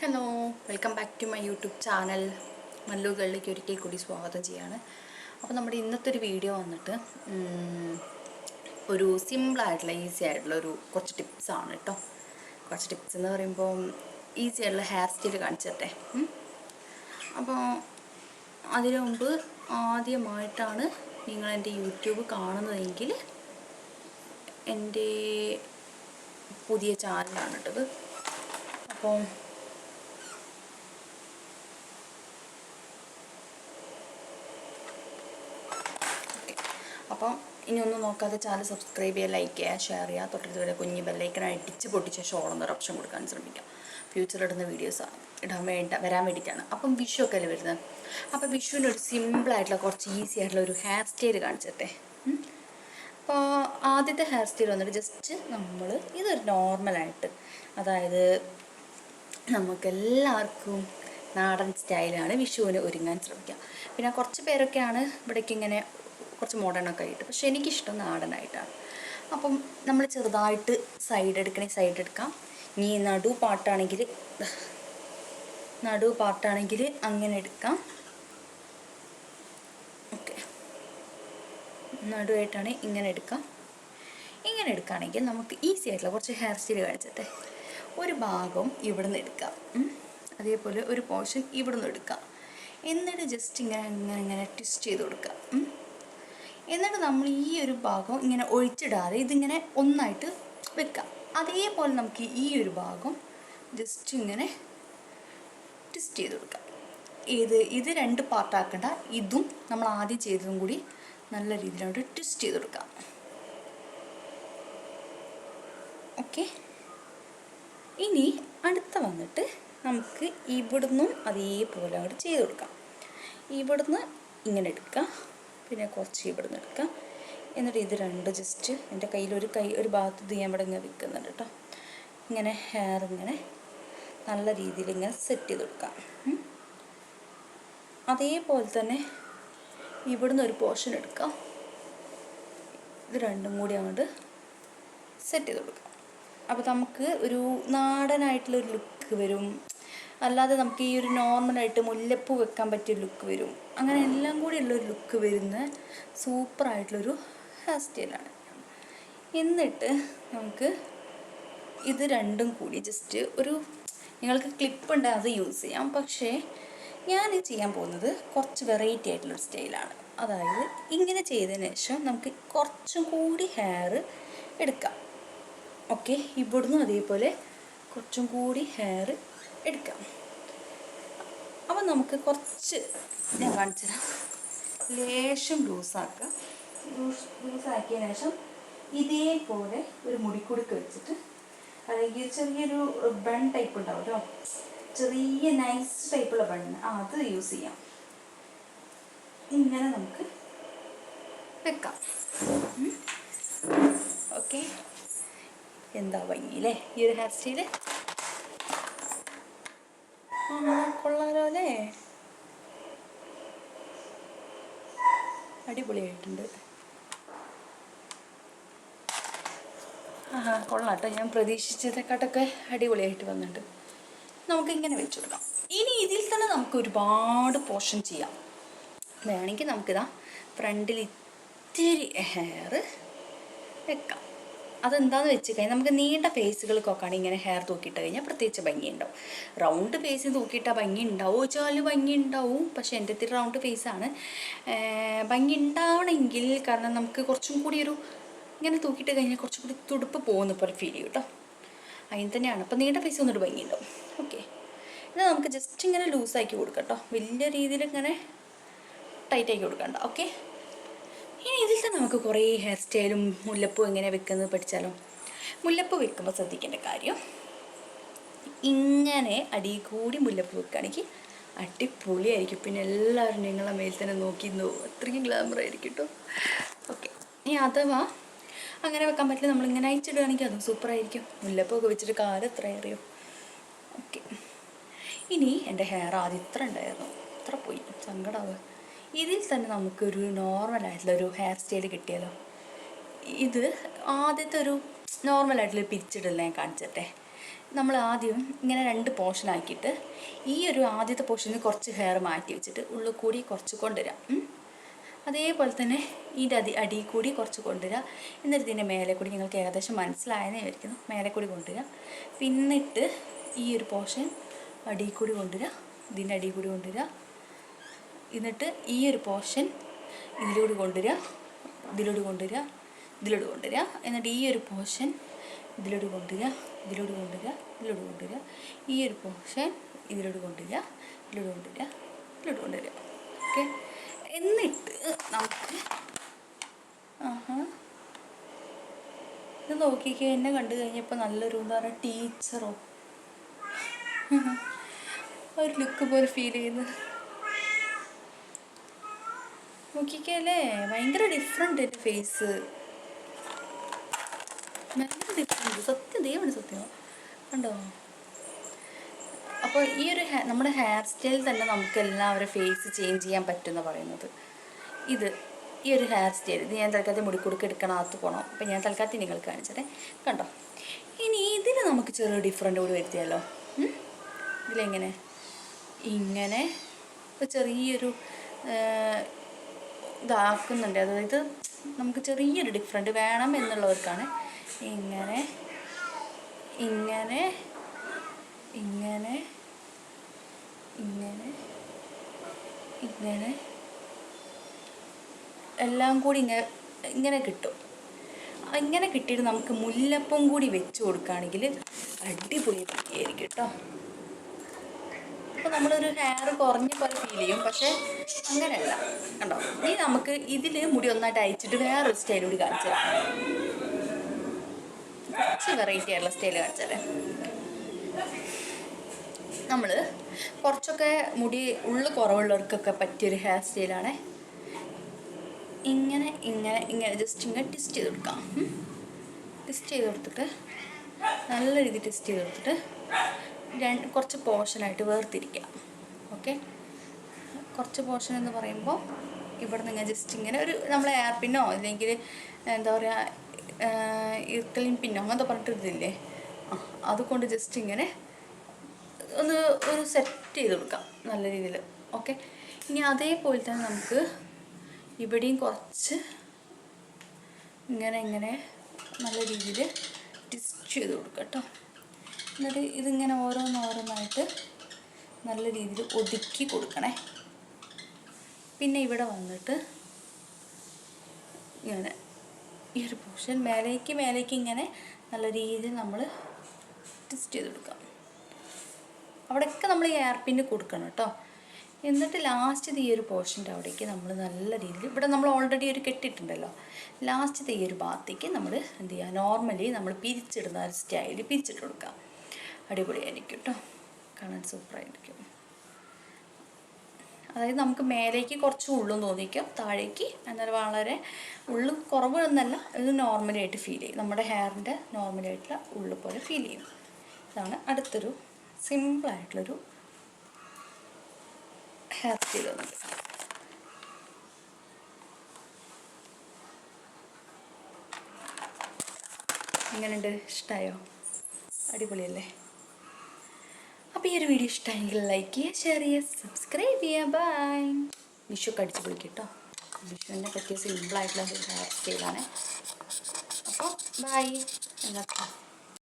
Hello welcome back to my YouTube channel മല്ലുകളിലേക്ക് ഒരിക്കൽ കൂടി സ്വാഗതം ചെയ്യാണ്. അപ്പോൾ നമ്മുടെ ഇന്നത്തെ ഒരു വീഡിയോ വന്നിട്ട് ഒരു സിമ്പിളായിട്ടുള്ള ഈസി ആയിട്ടുള്ള ഒരു കുറച്ച് ടിപ്സാണ് കേട്ടോ കുറച്ച് ടിപ്സ് എന്ന് പറയുമ്പോൾ ഈസി ആയിട്ടുള്ള ഹെയർ സ്റ്റൈൽ കാണിച്ചിട്ടെ അപ്പോൾ അതിനു മുമ്പ് ആദ്യമായിട്ടാണ് നിങ്ങൾ എന്റെ യൂട്യൂബ് കാണുന്നതെങ്കിൽ എന്റെ പുതിയ ചാനലാണ് കേട്ടത് അപ്പോൾ അപ്പം ഇനി ഒന്നും നോക്കാതെ ചാനൽ സബ്സ്ക്രൈബ് ചെയ്യുക ലൈക്ക് ചെയ്യുക ഷെയർ ചെയ്യുക. തൊട്ടടുത്ത് കുഞ്ഞ് ബെല്ലൈക്കൻ അടിച്ച് പൊട്ടിച്ച ഷോൾ എന്നൊരു ഓപ്ഷൻ കൊടുക്കാൻ ശ്രമിക്കാം. ഫ്യൂച്ചറിൽ ഇടുന്ന വീഡിയോസ് ഇടാൻ വേണ്ട വരാൻ വേണ്ടിയിട്ടാണ്. അപ്പം വിഷു ഒക്കെ അല്ലേ വരുന്നത്? അപ്പം വിഷുവിന് ഒരു സിമ്പിളായിട്ടുള്ള കുറച്ച് ഈസി ആയിട്ടുള്ള ഒരു ഹെയർ സ്റ്റൈൽ കാണിച്ചത്തെ അപ്പോൾ ആദ്യത്തെ ഹെയർ സ്റ്റൈൽ വന്നിട്ട് ജസ്റ്റ് നമ്മൾ ഇതൊരു നോർമലായിട്ട് അതായത് നമുക്കെല്ലാവർക്കും നാടൻ സ്റ്റൈലാണ് വിഷുവിന് ഒരുങ്ങാൻ ശ്രമിക്കുക. പിന്നെ കുറച്ച് പേരൊക്കെയാണ് ഇവിടേക്ക് ഇങ്ങനെ കുറച്ച് മോഡേണൊക്കെ ആയിട്ട്. പക്ഷെ എനിക്കിഷ്ടം നാടനായിട്ടാണ്. അപ്പം നമ്മൾ ചെറുതായിട്ട് സൈഡ് എടുക്കണേ സൈഡ് എടുക്കാം. ഇനി നടു പാട്ടാണെങ്കിൽ നടു പാട്ടാണെങ്കിൽ അങ്ങനെ എടുക്കാം. ഓക്കെ നടുവായിട്ടാണ് ഇങ്ങനെ എടുക്കാം. ഇങ്ങനെ എടുക്കുകയാണെങ്കിൽ നമുക്ക് ഈസി ആയിട്ടുള്ള കുറച്ച് ഹെയർ സ്റ്റൈൽ കാണിച്ചിട്ടെ. ഒരു ഭാഗം ഇവിടുന്ന് എടുക്കാം. അതേപോലെ ഒരു പോർഷൻ ഇവിടുന്ന് എടുക്കാം. എന്നിട്ട് ജസ്റ്റ് ഇങ്ങനെ ഇങ്ങനെ ഇങ്ങനെ ട്വിസ്റ്റ് ചെയ്ത് കൊടുക്കാം. എന്നിട്ട് നമ്മൾ ഈ ഒരു ഭാഗം ഇങ്ങനെ ഒഴിച്ചിടാതെ ഇതിങ്ങനെ ഒന്നായിട്ട് വെക്കാം അതേപോലെ നമുക്ക് ഈ ഒരു ഭാഗം ജസ്റ്റ് ഇങ്ങനെ ട്വിസ്റ്റ് ചെയ്ത് കൊടുക്കാം ഇത് ഇത് രണ്ട് പാർട്ടാക്കണ്ട ഇതും നമ്മൾ ആദ്യം ചെയ്തതും കൂടി നല്ല രീതിയിലോട്ട് ട്വിസ്റ്റ് ചെയ്ത് കൊടുക്കാം ഓക്കെ ഇനി അടുത്ത വന്നിട്ട് നമുക്ക് ഇവിടുന്നും അതേപോലെ അങ്ങോട്ട് ചെയ്ത് കൊടുക്കാം. ഇവിടുന്ന് ഇങ്ങനെ എടുക്കാം പിന്നെ കുറച്ച് ഇവിടുന്ന് എടുക്കാം. എന്നിട്ട് ഇത് രണ്ട് ജസ്റ്റ് എന്റെ കയ്യിൽ ഒരു കൈ ഒരു ഭാഗത്ത് ഇത് ഞാൻ ഇവിടെ ഇങ്ങനെ വിൽക്കുന്നുണ്ട് കേട്ടോ. ഇങ്ങനെ ഹെയർ ഇങ്ങനെ നല്ല രീതിയിൽ ഇങ്ങനെ സെറ്റ് ചെയ്ത് കൊടുക്കാം. അതേപോലെ തന്നെ ഇവിടുന്ന് ഒരു പോർഷൻ എടുക്കാം. ഇത് രണ്ടും കൂടി അങ്ങോട്ട് സെറ്റ് ചെയ്ത് കൊടുക്കാം. അപ്പോൾ നമുക്ക് ഒരു നാടനായിട്ടുള്ളൊരു ലുക്ക് വരും. അല്ലാതെ നമുക്ക് ഈ ഒരു നോർമലായിട്ട് മുല്ലപ്പൂ വെക്കാൻ പറ്റിയ ലുക്ക് വരും. അങ്ങനെ എല്ലാം കൂടി ഉള്ളൊരു ലുക്ക് വരുന്ന സൂപ്പറായിട്ടുള്ളൊരു ഹെയർ സ്റ്റൈലാണ് എന്നിട്ട് നമുക്ക് ഇത് രണ്ടും കൂടി ജസ്റ്റ് ഒരു നിങ്ങൾക്ക് ക്ലിപ്പ് ഉണ്ട് അത് യൂസ് ചെയ്യാം. പക്ഷേ ഞാൻ ചെയ്യാൻ പോകുന്നത് കുറച്ച് വെറൈറ്റി ആയിട്ടുള്ളൊരു സ്റ്റൈലാണ് അതായത് ഇങ്ങനെ ചെയ്തതിന് ശേഷം നമുക്ക് കുറച്ചും കൂടി ഹെയർ എടുക്കാം. ഓക്കെ ഇവിടുന്ന് അതേപോലെ കുറച്ചും കൂടി ഹെയർ എടുക്കാം. അപ്പം നമുക്ക് കുറച്ച് ഞാൻ കാണിച്ചു തരാം. ലേശം ലൂസാക്കാം ലൂസ് ലൂസാക്കിയ ശേഷം ഇതേപോലെ ഒരു മുടിക്കുടുക്ക് വെച്ചിട്ട് അല്ലെങ്കിൽ ചെറിയൊരു ബൺ ടൈപ്പ് ഉണ്ടാവുമല്ലോ ചെറിയ നൈസ് ടൈപ്പുള്ള ആ അത് യൂസ് ചെയ്യാം. ഇങ്ങനെ നമുക്ക് വെക്കാം. ഓക്കെ എന്താ ഭംഗി അല്ലേ ഈ ഒരു ഹെയർ സ്റ്റൈൽ കൊള്ളാലോ അടിപൊളിയായിട്ടുണ്ട്. ആഹാ കൊള്ളാം കേട്ടോ ഞാൻ പ്രതീക്ഷിച്ചതിനെക്കാട്ടൊക്കെ അടിപൊളിയായിട്ട് വന്നിട്ടുണ്ട്. നമുക്ക് ഇങ്ങനെ വെച്ചു കൊടുക്കാം. ഇനി ഇതിൽ തന്നെ നമുക്ക് ഒരുപാട് പോർഷൻ ചെയ്യാം. വേണമെങ്കിൽ നമുക്കിതാ ഫ്രണ്ടിൽ ഇത്തിരി ഹെയർ വെക്കാം. അതെന്താന്ന് വെച്ച് കഴിഞ്ഞാൽ നമുക്ക് നീണ്ട ഫേസുകൾക്കൊക്കെയാണ് ഇങ്ങനെ ഹെയർ തൂക്കിയിട്ട് കഴിഞ്ഞാൽ പ്രത്യേകിച്ച് ഭംഗി ഉണ്ടാവും റൗണ്ട് ഫേസ് തൂക്കിയിട്ടാൽ ഭംഗി ഉണ്ടാവും വെച്ചാൽ ഭംഗി ഉണ്ടാവും പക്ഷേ എന്റെ ഇത്തിരി റൗണ്ട് ഫേസാണ് ഭംഗി ഉണ്ടാവണമെങ്കിൽ കാരണം നമുക്ക് കുറച്ചും കൂടി ഒരു ഇങ്ങനെ തൂക്കിയിട്ട് കഴിഞ്ഞാൽ കുറച്ചും കൂടി തുടുപ്പ് പോകുന്ന പോലെ ഫീൽ ചെയ്യും കേട്ടോ അതിന് തന്നെയാണ്. അപ്പോൾ നീണ്ട ഫേസ് ഒന്നിട്ട് ഭംഗി ഉണ്ടാവും ഓക്കെ. ഇത് നമുക്ക് ജസ്റ്റ് ഇങ്ങനെ ലൂസാക്കി കൊടുക്കാം കേട്ടോ വലിയ രീതിയിൽ ഇങ്ങനെ ടൈറ്റ് ആക്കി കൊടുക്കണ്ട. ഓക്കെ. തന്നെ നമുക്ക് കുറേ ഹെയർ സ്റ്റൈലും മുല്ലപ്പൂ എങ്ങനെ വെക്കുന്നത് പഠിച്ചാലോ? മുല്ലപ്പൂ വെക്കുമ്പോൾ ശ്രദ്ധിക്കേണ്ട കാര്യം ഇങ്ങനെ അടിയിൽ കൂടി മുല്ലപ്പൂ വെക്കുകയാണെങ്കിൽ അടിപൊളിയായിരിക്കും. പിന്നെ എല്ലാവരും നിങ്ങളെ മേൽ തന്നെ നോക്കി അത്രയും ഗ്ലാമർ ആയിരിക്കും കേട്ടോ ഓക്കെ ഇനി അഥവാ അങ്ങനെ വെക്കാൻ പറ്റില്ല നമ്മളിങ്ങനെ അയച്ചിടുകയാണെങ്കിൽ അതും സൂപ്പറായിരിക്കും മുല്ലപ്പൂ ഒക്കെ വെച്ചിട്ട് കാലം എത്ര അറിയോ? ഓക്കെ ഇനി എന്റെ ഹെയർ ആദ്യം ഇത്ര ഉണ്ടായിരുന്നു. ഇത്ര പോയി. സങ്കടമാവുക ഇതിൽ തന്നെ നമുക്കൊരു നോർമൽ നോർമലായിട്ടുള്ളൊരു ഹെയർ സ്റ്റൈൽ കിട്ടിയല്ലോ. ഇത് ആദ്യത്തെ ഒരു നോർമലായിട്ടുള്ള പിരിച്ചിടൽ ഞാൻ കാണിച്ചിട്ടെ. നമ്മൾ ആദ്യം ഇങ്ങനെ രണ്ട് പോർഷൻ ആക്കിയിട്ട് ഈ ഒരു ആദ്യത്തെ പോർഷനിൽ കുറച്ച് ഹെയർ മാറ്റി വെച്ചിട്ട് ഉള്ളിൽ കൂടി കുറച്ച് കൊണ്ടുവരാം. അതേപോലെ തന്നെ ഇതിന്റെ അടി കൂടി കുറച്ച് കൊണ്ടുവരിക എന്നിട്ട് ഇതിന്റെ മേലെ കൂടി നിങ്ങൾക്ക് ഏകദേശം മനസ്സിലായെന്ന് വിചാരിക്കുന്നു. മേലെ കൂടി കൊണ്ടുവരിക പിന്നിട്ട് ഈ ഒരു പോർഷൻ അടി കൂടി കൊണ്ടുവരിക ഇതിന്റെ അടി കൂടി കൊണ്ടുവരിക എന്നിട്ട് ഈ ഒരു പോർഷൻ ഇതിലൂടെ കൊണ്ടുവരിക ഇതിലൂടെ കൊണ്ടുവരിക ഇതിലൂടെ കൊണ്ടുവരിക. എന്നിട്ട് ഈ ഒരു പോർഷൻ ഇതിലൂടെ കൊണ്ടുവരിക ഇതിലൂടെ കൊണ്ടുവരിക ഇതിലൂടെ കൊണ്ടുവരിക. ഈ ഒരു പോർഷൻ ഇതിലൂടെ കൊണ്ടുവരിക ഇതിലൂടെ കൊണ്ടുവരിക ഇതിലൂടെ കൊണ്ടുവരിക. ഓക്കെ എന്നിട്ട് നമുക്ക് ആഹാ. ഇത് നോക്കിക്കേ എന്നെ കണ്ടു കഴിഞ്ഞപ്പോൾ നല്ലൊരു എന്താ പറയുക ടീച്ചറോ ഒരു ലുക്ക് പോലെ ഫീൽ ചെയ്യുന്നു. നോക്കിക്കല്ലേ? ഭയങ്കര ഡിഫറെന്റ് എന്റെ ഫേസ് ഭയങ്കര ഡിഫറെന്റ് സത്യം ദൈവമാണ് സത്യം. കണ്ടോ? അപ്പോൾ ഈ ഒരു നമ്മുടെ ഹെയർ സ്റ്റൈൽ തന്നെ നമുക്ക് എല്ലാവരും ഫേസ് ചേഞ്ച് ചെയ്യാൻ പറ്റുമെന്ന് പറയുന്നത്. ഇത് ഈ ഒരു ഹെയർ സ്റ്റൈൽ ഇത് ഞാൻ തൽക്കാലത്തെ മുടിക്കുടുക്ക് എടുക്കണകത്ത് പോകണം അപ്പം ഞാൻ തൽക്കാലത്തെ നിങ്ങൾക്ക് കാണിച്ചതേ കണ്ടോ? ഇനി ഇതിന് നമുക്ക് ചെറിയ ഡിഫറെന്റ് കൂടി വരുത്തിയാലോ? ഇതിലെങ്ങനെ? ഇങ്ങനെ. ഇപ്പോൾ ചെറിയൊരു ഇതാക്കുന്നുണ്ട്. അതായത് നമുക്ക് ചെറിയൊരു ഡിഫറെന്റ് വേണം എന്നുള്ളവർക്കാണ്. ഇങ്ങനെ ഇങ്ങനെ ഇങ്ങനെ ഇങ്ങനെ ഇങ്ങനെ. എല്ലാം കൂടി ഇങ്ങനെ ഇങ്ങനെ കിട്ടും. ഇങ്ങനെ കിട്ടിയിട്ട് നമുക്ക് മുല്ലപ്പം കൂടി വെച്ച് കൊടുക്കുകയാണെങ്കിൽ അടിപൊളി ആയിരിക്കും കേട്ടോ. അപ്പോൾ നമ്മളൊരു ഹെയർ കുറഞ്ഞ പോലെ ഫീൽ ചെയ്യും. പക്ഷേ അങ്ങനെയല്ല. കണ്ടോ? ഇനി നമുക്ക് ഇതിൽ മുടി ഒന്നായിട്ട് അയച്ചിട്ട് വേറൊരു സ്റ്റൈൽ കൂടി കാണിച്ചു കുറച്ച് വെറൈറ്റി ആയിട്ടുള്ള സ്റ്റൈൽ കാണിച്ചാലേ നമ്മൾ കുറച്ചൊക്കെ മുടി ഉള്ളു കുറവുള്ളവർക്കൊക്കെ പറ്റിയൊരു ഹെയർ സ്റ്റൈലാണ് ഇങ്ങനെ ഇങ്ങനെ ഇങ്ങനെ ജസ്റ്റ് ഇങ്ങനെ ട്വിസ്റ്റ് ചെയ്ത് കൊടുക്കാം. ട്വിസ്റ്റ് ചെയ്ത് കൊടുത്തിട്ട് നല്ല രീതിയിൽ ട്വിസ്റ്റ് ചെയ്ത് കൊടുത്തിട്ട് രണ്ട് കുറച്ച് പോർഷനായിട്ട് വേർതിരിക്കാം ഓക്കെ? കുറച്ച് പോർഷൻ എന്ന് പറയുമ്പോൾ ഇവിടെ നിന്ന് ജസ്റ്റ് ഇങ്ങനെ ഒരു നമ്മൾ എയർ പിന്നോ അല്ലെങ്കിൽ എന്താ പറയുക ഇർക്കലിൻ പിന്നോ അങ്ങനത്തെ പറഞ്ഞിട്ട് ഇതില്ലേ? ആ അതുകൊണ്ട് ജസ്റ്റ് ഇങ്ങനെ ഒന്ന് ഒരു സെറ്റ് ചെയ്ത് കൊടുക്കാം നല്ല രീതിയിൽ. ഓക്കെ? ഇനി അതേപോലെ തന്നെ നമുക്ക് ഇവിടെയും കുറച്ച് ഇങ്ങനെ ഇങ്ങനെ നല്ല രീതിയിൽ ടിസ്റ്റ് ചെയ്ത് കൊടുക്കാം കേട്ടോ. എന്നിട്ട് ഇതിങ്ങനെ ഓരോന്നോരോന്നായിട്ട് നല്ല രീതിയിൽ ഒതുക്കി കൊടുക്കണേ. പിന്നെ ഇവിടെ വന്നിട്ട് ഇങ്ങനെ ഈ ഒരു പോർഷൻ മേലേക്ക് മേലേക്ക് ഇങ്ങനെ നല്ല രീതിയിൽ നമ്മൾ ട്വിസ്റ്റ് ചെയ്ത് കൊടുക്കാം. അവിടെയൊക്കെ നമ്മൾ ഈ എയർ പിന്ന് കൊടുക്കണം കേട്ടോ. എന്നിട്ട് ലാസ്റ്റ് ഈ ഒരു പോർഷന്റെ അവിടേക്ക് നമ്മൾ നല്ല രീതിയിൽ ഇവിടെ നമ്മൾ ഓൾറെഡി ഒരു കെട്ടിയിട്ടുണ്ടല്ലോ. ലാസ്റ്റ് ഈ ഒരു ഭാഗത്തേക്ക് നമ്മൾ എന്ത് ചെയ്യുക നോർമലി നമ്മൾ പിരിച്ചിടുന്ന ഒരു സ്റ്റൈലിൽ പിരിച്ചിട്ട് കൊടുക്കാം. അടിപൊളിയായിരിക്കും കേട്ടോ. കാണാൻ സൂപ്പറായിരിക്കും. അതായത് നമുക്ക് മേലേക്ക് കുറച്ച് ഉള്ളും തോന്നിക്കും. താഴേക്ക് എന്നാൽ വളരെ ഉള്ളു കുറവ് എന്നല്ല ഇത് നോർമലായിട്ട് ഫീൽ ചെയ്യും. നമ്മുടെ ഹെയറിന്റെ നോർമലായിട്ടുള്ള ഉള്ളു പോലെ ഫീൽ ചെയ്യും. ഇതാണ് അടുത്തൊരു സിമ്പിളായിട്ടുള്ളൊരു ഹെയർ സ്റ്റൈൽ വന്നത് എങ്ങനെയുണ്ട് ഇഷ്ടമായോ അടിപൊളിയല്ലേ? അപ്പോൾ ഈ ഒരു വീഡിയോ ഇഷ്ടമായെങ്കിൽ ലൈക്ക് ചെയ്യുക ഷെയർ ചെയ്യുക സബ്സ്ക്രൈബ് ചെയ്യുക. ബൈ വിഷു കടിച്ചു പൊളിക്കും കേട്ടോ വിഷുവിനെ പറ്റിയ സിമ്പിളായിട്ടുള്ള ഒരു ഹെയർ സ്റ്റൈലാണ് അപ്പോൾ ബൈ എല്ലാവർക്കും.